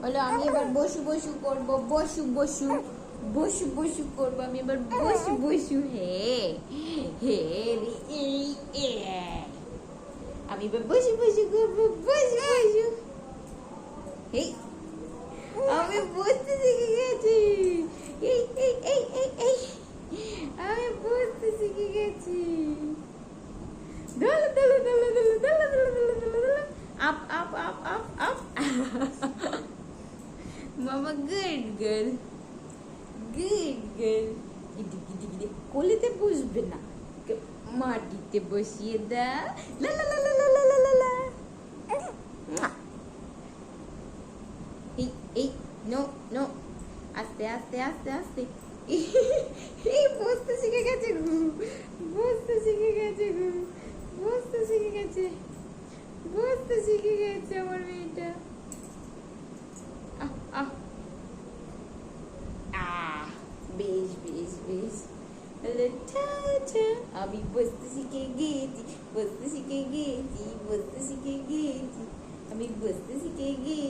বলো, আমি এবার বসু বসু করব, বসু বসু বসু বসু করব, আমি এবার বসু বসু, হে হে আমি এবার বসু বসু করব, বসু বসু। হে, আমি বসতে শিখে গেছি। এই এই এই এই এই আমি বসতে শিখে গেছি। দোলো দোলো দোলো দোলো দোলো দোলো দোলো। Up up up up up. মামা গুড গার্ল গুড গার্ল গিদি গিদি কোলেতে বসবে না। মাটিতে বসিয়ে দা। লা লা লা লা লা লা লা লা। এই এই, নো নো। আস্তে আস্তে আস্তে আস্তে। এই, বসতে শিখে গেছে গু। বসতে শিখে গেছে গু। বসতে শিখে গেছে। বসতে শিখে গেছে ways. अभी बस्त सीखेंगे बस्त सीखेंगे बस्त सीखेंगे अभी बस्त सीखेंगे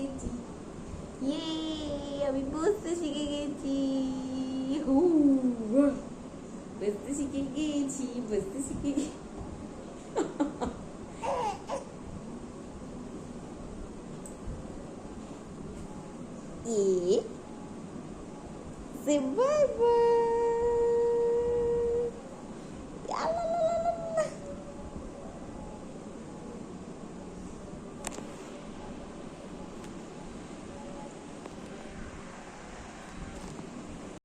ये अभी बस्त सीखेंगे बस्त सीखेंगे बस्त सीखेंगे ए से बाय बाय